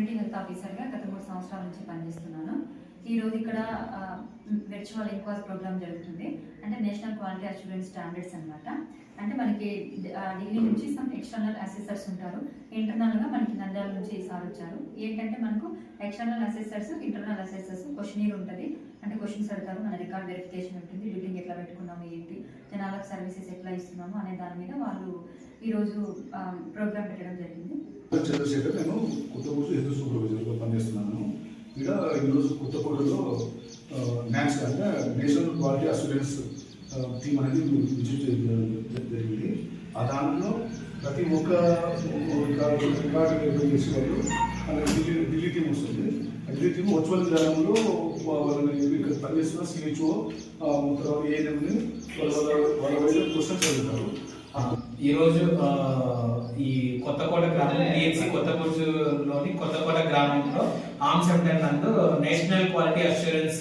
Rating health ఆఫీసర్గా గత మూడు సంవత్సరాల నుంచి పనిచేస్తున్నాను. ఈరోజు ఇక్కడ విర్చువల్ ఇన్క్వాస్ ప్రోగ్రామ్ జరుగుతుంది. అంటే నేషనల్ క్వాలిటీ అష్యూరెన్స్ స్టాండర్డ్స్ అన్నమాట. అంటే మనకి ఆ, ఢిల్లీ నుంచి సమ్ ఎక్స్టర్నల్ అసెసర్స్ ఉంటారు. ఇంటర్నల్గా మనకి నంద్యాల నుంచి సార్ వచ్చారు. ఏంటంటే మనకు external assessors internal assessors questionnaire ఉంటుంది. అంటే క్వశ్చన్స్ అడతారు మన రికార్డ్ వెరిఫికేషన్ ఉంటుంది. డ్యూటింగ్ ఎట్లా పెట్టుకున్నాము ఏంటి? జనాలకు సర్వీసెస్ ఎట్లా ఇస్తున్నాము అనే దాని మీద వాళ్ళు ఈరోజు ప్రోగ్రామ్ పెట్టడం జరిగింది. చంద్రశేఖర్ నేను కొత్తగూడెం హెల్త్ సూపర్వైజర్గా పనిచేస్తున్నాను. ఇక్కడ ఈరోజు కొత్తగూడలో న్యాక్స్ అంటే నేషనల్ క్వాలిటీ అసూరెన్స్ టీమ్ అనేది విజిట్ జరిగింది. ఆ దానిలో ప్రతి ఒక్క రికార్డు రికార్డు వెరిఫై చేసే ఢిల్లీ ఢిల్లీ టీం వస్తుంది. ఢిల్లీ టీం వర్చువల్ విధానంలో వాళ్ళని ఇక్కడ పనిచేస్తున్న సిహెచ్ఓ తర్వాత ఏఎన్ఎంని వాళ్ళ వాళ్ళ వాళ్ళ వైద్య క్వశ్చన్స్ అడుగుతారు. ఈరోజు ఈ కొత్తకోట గ్రామం డిఎస్సి కొత్తకోటలోని కొత్తకోట గ్రామంలో ఆమ్ సెంటర్ నందు నేషనల్ క్వాలిటీ అష్యూరెన్స్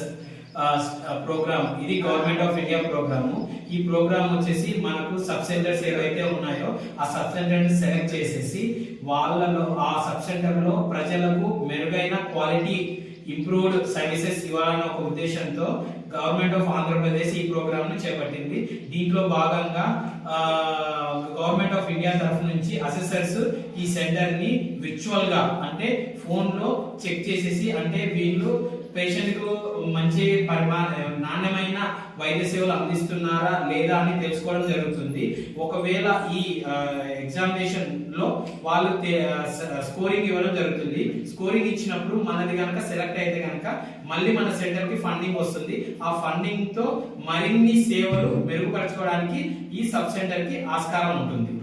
ప్రోగ్రామ్ ఇది గవర్నమెంట్ ఆఫ్ ఇండియా ప్రోగ్రాము. ఈ ప్రోగ్రామ్ వచ్చేసి మనకు సబ్ సెంటర్స్ ఏవైతే ఉన్నాయో ఆ సబ్ సెంటర్ సెలెక్ట్ చేసేసి వాళ్ళలో ఆ సబ్ సెంటర్లో ప్రజలకు మెరుగైన క్వాలిటీ ఇంప్రూవ్డ్ సర్వీసెస్ ఇవ్వాలన్న ఒక ఉద్దేశంతో గవర్నమెంట్ ఆఫ్ ఆంధ్రప్రదేశ్ ఈ ప్రోగ్రామ్ను చేపట్టింది. దీంట్లో భాగంగా ఆఫ్ ఇండియా తరఫు నుంచి అసెసర్స్ ఈ సెంటర్ని విర్చువల్గా అంటే ఫోన్లో చెక్ చేసేసి అంటే వీళ్ళు పేషెంట్కు మంచి పరిమా నాణ్యమైన వైద్య సేవలు అందిస్తున్నారా లేదా అని తెలుసుకోవడం జరుగుతుంది. ఒకవేళ ఈ ఎగ్జామినేషన్లో వాళ్ళు స్కోరింగ్ ఇవ్వడం జరుగుతుంది. స్కోరింగ్ ఇచ్చినప్పుడు మనది కనుక సెలెక్ట్ అయితే కనుక మళ్ళీ మన సెంటర్కి ఫండింగ్ వస్తుంది. ఆ ఫండింగ్తో మరిన్ని సేవలు మెరుగుపరచుకోవడానికి ఈ సబ్ సెంటర్కి ఆస్కారం ఉంటుంది.